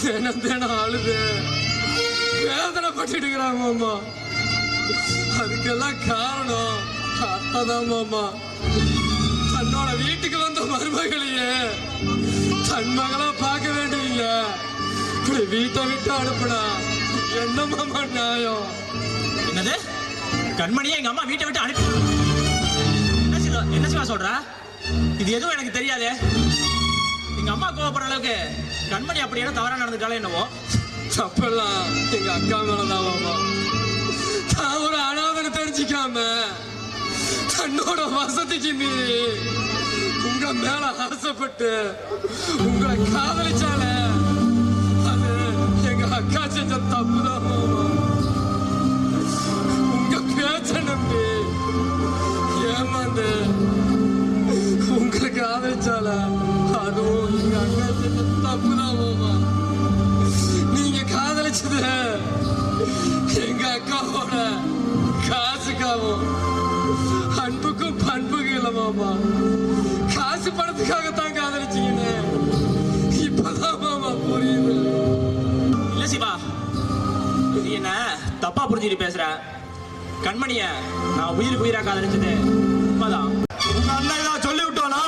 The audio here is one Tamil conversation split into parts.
தினம் தினம் அழுது. வேதனைப்பட்டு இருக்கிறாங்க மாமா. அதுக்கெல்லாம் காரணம் அத்தைதான் மாமா. தன்னோட வீட்டுக்கு வந்த மருமகளையே தன் மகளா பார்க்க வேண்டியீங்க இப்படி வீட்டை விட்டு அனுப்புனா என்ன மாமா நியாயம்? என்னது? கண்மணியை எங்க அம்மா வீட்டை விட்டு அனுப்பி என்ன என்ன சிவா சொல்ற? இது எதுவும் எனக்கு தெரியாதே. எங்க அம்மா கோவப்படுற அளவுக்கு கண்மணி அப்படி என்ன தவறா நடந்துட்டாலே என்னவோ? தப்பெல்லாம் எங்க அக்கா மேலதான் மாமா தான் ஒரு அனாதனை தெரிஞ்சுக்காம தன்னோட வசதிக்கு மீறி உங்க மேல ஆசைப்பட்டு உங்களை காதலிச்சால அது எங்க அக்கா செஞ்ச தப்புதான். அக்காவோட காசுக்காகவும் அன்புக்கும் பண்புக்கும் இல்ல மாமா. காசு பணத்துக்காகத்தான் காதலிச்சீங்கன்னு இப்பதான் மாமா புரியுது. இல்ல சிவா நீ என்ன தப்பா புரிஞ்சுட்டு பேசுற? கண்மணிய நான் உயிருக்கு உயிரா காதலிச்சது உண்மைதான். உங்க அண்ணன் ஏதாவது சொல்லி விட்டானா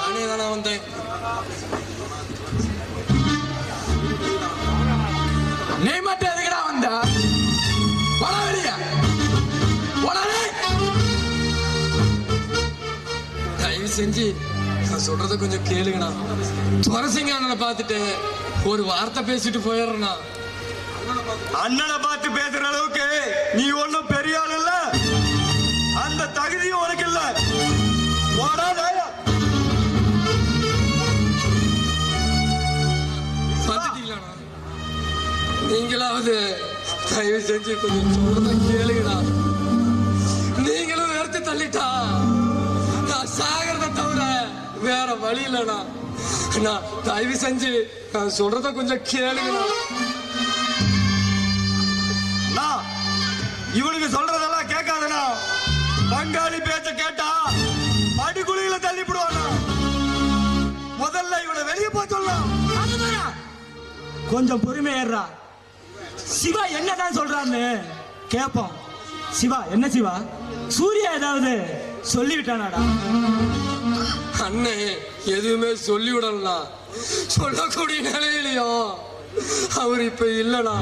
நானே தானே வந்தேன். நீ செஞ்சு நான் சொல்றத கொஞ்சம் கேளுங்கண்ணா. துரசிங்க அண்ணனை பார்த்துட்டு ஒரு வார்த்தை பேசிட்டு போயிடுறேண்ணா. அண்ணனை பார்த்து பேசுற அளவுக்கு நீ ஒண்ணும் பெரிய ஆள் இல்ல. அந்த தகுதியும் உனக்கு இல்ல. நீங்களாவது தயவு செஞ்சு கொஞ்சம் சொல்றத கேளுங்கண்ணா. நீங்களும் வெறுத்து தள்ளிட்டா. வேற வழி இல்லைண்ணா அண்ணா தயவு செஞ்சு நான் சொல்றத கொஞ்சம் கேளுங்கண்ணா இவனுக்கு சொல்றதெல்லாம் கேட்காதனா பங்காளி பேச்ச கேட்டா படுகுழியில தள்ளிப்படுவானா முதல்ல இவனை வெளியே போய் சொல்லலாம் கொஞ்சம் பொறுமையேறா சிவா என்னதான் சொல்றான்னு கேட்போம் சிவா என்ன சிவா? சூர்யா ஏதாவது சொல்லிவிட்டானாடா. அண்ணே எதுவுமே சொல்லிவிடலாம் சொல்லக்கூடிய நிலையிலையும் அவர் இப்ப இல்லனா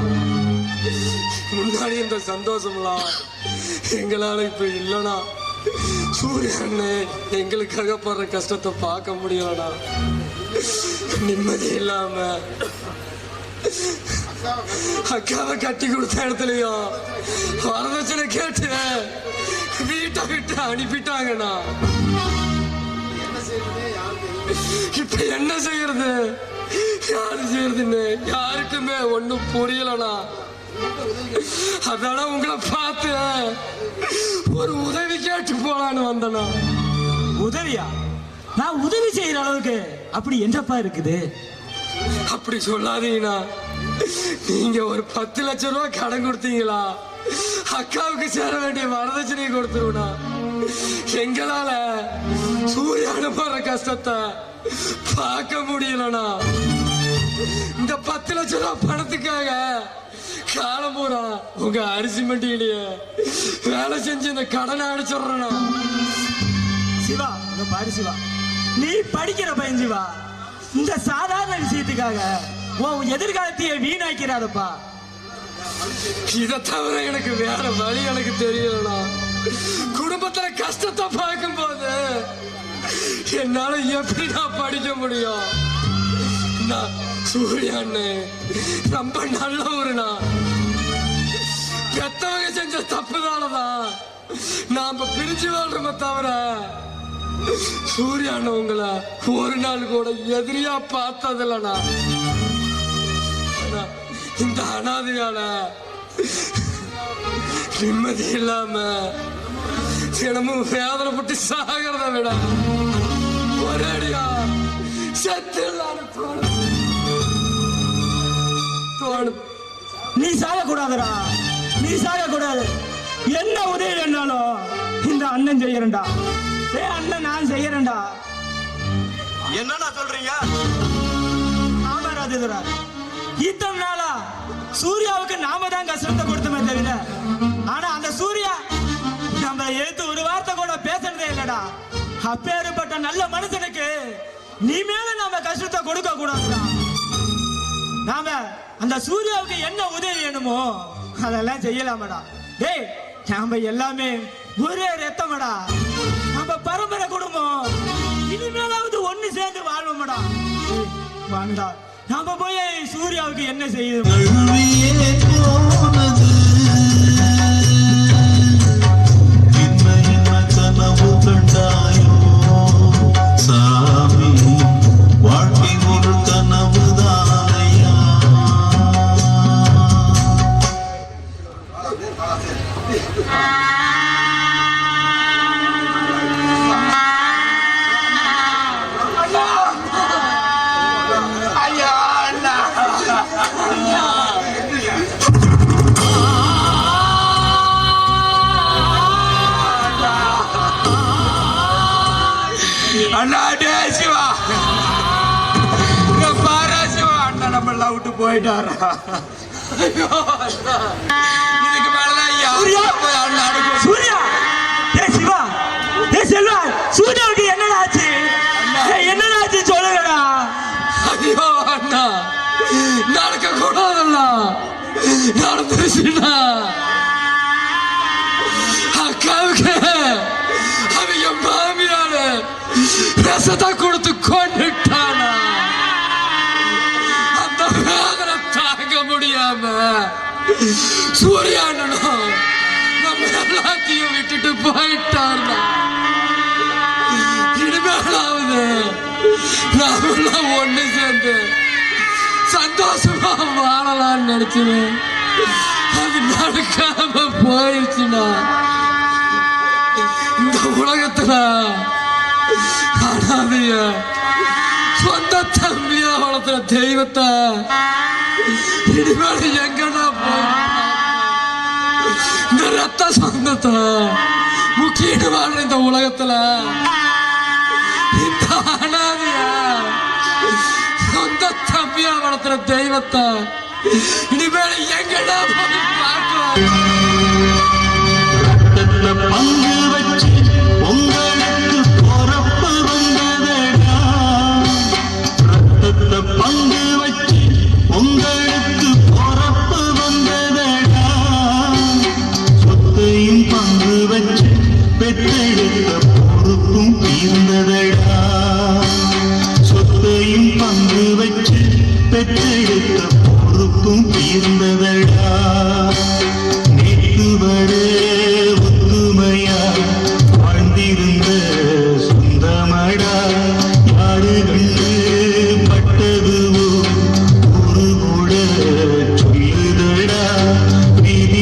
முன்னாடி இந்த சந்தோஷம்லாம் எங்களால இப்ப இல்லனா சூரிய அண்ணே எங்களுக்காக படுற கஷ்டத்தை பார்க்க முடியலனா நிம்மதி இல்லாம அக்காவை கட்டி கொடுத்த இடத்துலயும் வரதட்சணை கேட்டு வீட்டை விட்டு அனுப்பிட்டாங்கண்ணா. இப்ப என்ன செய்யறது? யாரு செய்யறதுன்னு? யாருக்குமே ஒண்ணும் புரியலண்ணா. அதனால உங்களை பார்த்து ஒரு உதவி கேட்டு போலான்னு வந்தனா உதவியா? நான் உதவி செய்யற அளவுக்கு அப்படி என்னப்பா இருக்குது? அப்படி சொல்லாதீங்கண்ணா. நீங்க ஒரு பத்து லட்சம் ரூபாய் கடன் கொடுத்தீங்களா? அக்காவுக்கு சேர வேண்டிய வரதட்சணையை கொடுத்துருவா எங்களால சூரியான போற கஷ்டத்தை பார்க்க முடியலண்ணா. இந்த பத்து லட்சம் ரூபாய் பணத்துக்காக காலம் பூரா உங்க அரிசி மண்டியிலேயே வேலை செஞ்சு இந்த கடனை அடிச்சிடுறேண்ணா. சிவா இங்க பாரு சிவா. நீ படிக்கிற பையன் சிவா. இந்த சாதாரண விஷயத்துக்காக உன் எதிர்காலத்தையே வீணாக்கிறாதப்பா. இதை தவிர எனக்கு வேற வழி எனக்கு தெரியலண்ணா. குடும்பத்துல கஷ்டத்தை பார்க்கும்போது என்னால எப்படி நான் படிக்க முடியும்? நான் சூர்யான்னு ரொம்ப நான் பெத்தவங்க செஞ்ச தப்புதானதான் நாம பிரிஞ்சு வாழ்றோமே தவிர சூர்யான்னு உங்களை ஒரு நாள் கூட எதிரியா பார்த்ததில்லண்ணா. ஆனா, இந்த அனாதிகால நிம்மதி இல்லாம தினமும் வேதனைப்பட்டு சாகிறத விட ஒரேடியா செத்துலான்னு தோணும் தோணும் நீ சாகக்கூடாதுடா. நீ சாகக்கூடாது. என்ன உதவி வேணாலும் இந்த அண்ணன் செய்யறேன்டா. ஏ அண்ணன் நான் செய்யறேன்டா. என்னண்ணா சொல்றீங்க? ஆமா ராஜு எழுதுறாரு இத்தனை நாளா சூர்யாவுக்கு நாம தான் கஷ்டத்தை கொடுத்தோமே தவிர ஆனா அந்த சூர்யா நம்ம எழுத்து ஒரு வார்த்தை கூட பேசுறதே இல்லடா. அப்பேற்பட்ட நல்ல மனுஷனுக்கு நீ மேல நாம கஷ்டத்தை கொடுக்க கூடாதுடா. நாம அந்த சூர்யாவுக்கு என்ன உதவி வேணுமோ அதெல்லாம் செய்யலாமடா. டேய் நாம எல்லாமே ஒரே ரத்தமடா. நம்ம பரம்பரை குடும்பம் இனிமேலாவது ஒண்ணு சேர்ந்து வாழ்வோம்டா. டேய், நாம போய் சூர்யாவுக்கு என்ன செய்யுது போயிட்டாரா. இதுக்கு மேலதான் சூர்யா! சூர்யா! டேய் சிவா! டேய் செல்வா! சூர்யாவுக்கு என்னடா ஆச்சு? என்னடா ஆச்சு சொல்லுங்கடா. ஐயோ அண்ணா. நடக்க கூடாதண்ணா நடந்துருச்சுண்ணா. அக்காவுக்கு அவங்க மாமியாரு ரசத்தை கொடுத்து தாங்க சூர்யா அண்ணனும் நம்ம எல்லாத்தையும் விட்டுட்டு போயிட்டாருண்ணா இனிமேலாவது நாமெல்லாம் ஒண்ணு சேர்ந்து சந்தோஷமா வாழலாம்னு நினைச்சுவேன் அது நடக்காம போயிடுச்சுன்னா இந்த உலகத்துல அனாதைய சொந்த தம்பியா வளர்த்துற தெய்வத்தை இனிமேல் எங்கடா இந்த ரத்த சொந்தத்தை முக்கிட்டு வாழ்ற இந்த உலகத்துல. இந்த அனாதைய சொந்த தம்பியா வளர்த்துற தெய்வத்தை இனிமேல் பெற்றெடுத்த பொறுப்பும் தீர்ந்ததடா. சொத்தையும் பங்கு வச்சு பெற்றெடுத்த பொறுப்பும் தீர்ந்ததடா.